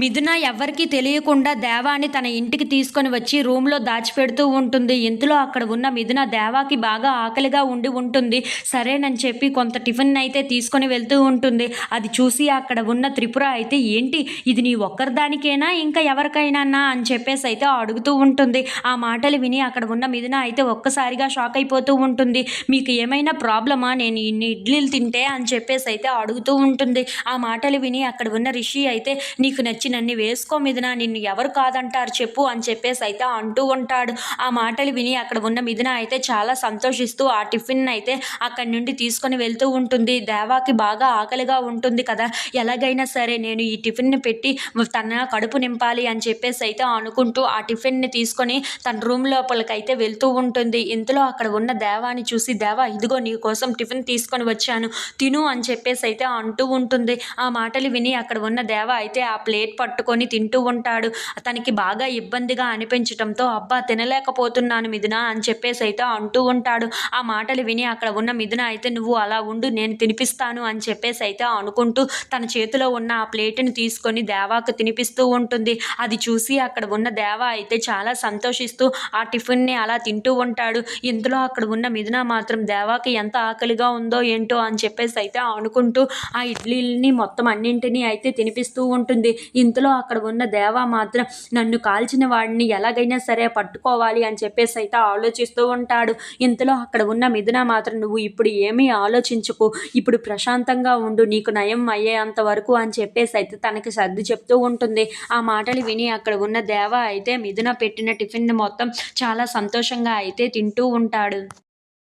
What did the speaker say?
మిథున ఎవ్వరికీ తెలియకుండా దేవాని తన ఇంటికి తీసుకొని వచ్చి రూమ్లో దాచిపెడుతూ ఉంటుంది. ఇంతలో అక్కడ ఉన్న మిథున దేవాకి బాగా ఆకలిగా ఉండి ఉంటుంది. సరేనని చెప్పి కొంత టిఫిన్ అయితే తీసుకొని వెళ్తూ ఉంటుంది. అది చూసి అక్కడ ఉన్న త్రిపుర అయితే ఏంటి? ఇది నీ ఒక్కరిదానికేనా? ఇంకా ఎవరికైనా అని చెప్పేసి అయితే అడుగుతూ ఉంటుంది. ఆ మాటలు విని అక్కడ ఉన్న మిథున అయితే ఒక్కసారిగా షాక్ అయిపోతూ ఉంటుంది. మీకు ఏమైనా ప్రాబ్లమా? నేను ఇన్ని ఇడ్లీలు తింటే? అని చెప్పేసి అయితే అడుగుతూ ఉంటుంది. ఆ మాటలు విని అక్కడ ఉన్న రిషి అయితే నీకు నచ్చి నచ్చినన్ని వేసుకో మిథున నిన్ను ఎవరు కాదంటారు చెప్పు అని చెప్పేసి అయితే అంటూ ఉంటాడు. ఆ మాటలు విని అక్కడ ఉన్న మిథున అయితే చాలా సంతోషిస్తూ ఆ టిఫిన్ అయితే అక్కడి నుండి తీసుకొని వెళ్తూ ఉంటుంది. దేవాకి బాగా ఆకలిగా ఉంటుంది కదా. ఎలాగైనా సరే నేను ఈ టిఫిన్ని పెట్టి తన కడుపు నింపాలి అని చెప్పేసి అయితే అనుకుంటూ ఆ టిఫిన్ని తీసుకొని తన రూమ్ లోపలికి అయితే వెళ్తూ ఉంటుంది. ఇంతలో అక్కడ ఉన్న దేవాని చూసి దేవా ఇదిగో నీ కోసం టిఫిన్ తీసుకొని వచ్చాను. తిను అని చెప్పేసి అయితే అంటూ ఉంటుంది. ఆ మాటలు విని అక్కడ ఉన్న దేవ అయితే ఆ ప్లేట్ పట్టుకొని తింటూ ఉంటాడు. తనకి బాగా ఇబ్బందిగా అనిపించటంతో అబ్బా తినలేకపోతున్నాను మిథున అని చెప్పేసి అయితే అంటూ ఉంటాడు. ఆ మాటలు విని అక్కడ ఉన్న మిథున అయితే నువ్వు అలా ఉండు నేను తినిపిస్తాను అని చెప్పేసి అయితే అనుకుంటూ తన చేతిలో ఉన్న ఆ ప్లేట్ని తీసుకొని దేవాకు తినిపిస్తూ ఉంటుంది. అది చూసి అక్కడ ఉన్న దేవ అయితే చాలా సంతోషిస్తూ ఆ టిఫిన్ని అలా తింటూ ఉంటాడు. ఇంతలో అక్కడ ఉన్న మిథున మాత్రం దేవాకి ఎంత ఆకలిగా ఉందో ఏంటో అని చెప్పేసి అయితే అనుకుంటూ ఆ ఇడ్లీని మొత్తం అన్నింటినీ అయితే తినిపిస్తూ ఉంటుంది. ఇంతలో అక్కడ ఉన్న దేవ మాత్రం నన్ను కాల్చిన వాడిని ఎలాగైనా సరే పట్టుకోవాలి అని చెప్పేసి అయితే ఆలోచిస్తూ ఉంటాడు. ఇంతలో అక్కడ ఉన్న మిథున మాత్రం నువ్వు ఇప్పుడు ఏమీ ఆలోచించుకు. ఇప్పుడు ప్రశాంతంగా ఉండు. నీకు నయం అయ్యేంత వరకు అని చెప్పేసి అయితే తనకి సర్ది చెప్తూ ఉంటుంది. ఆ మాటలు విని అక్కడ ఉన్న దేవ అయితే మిథున పెట్టిన టిఫిన్ మొత్తం చాలా సంతోషంగా అయితే తింటూ ఉంటాడు.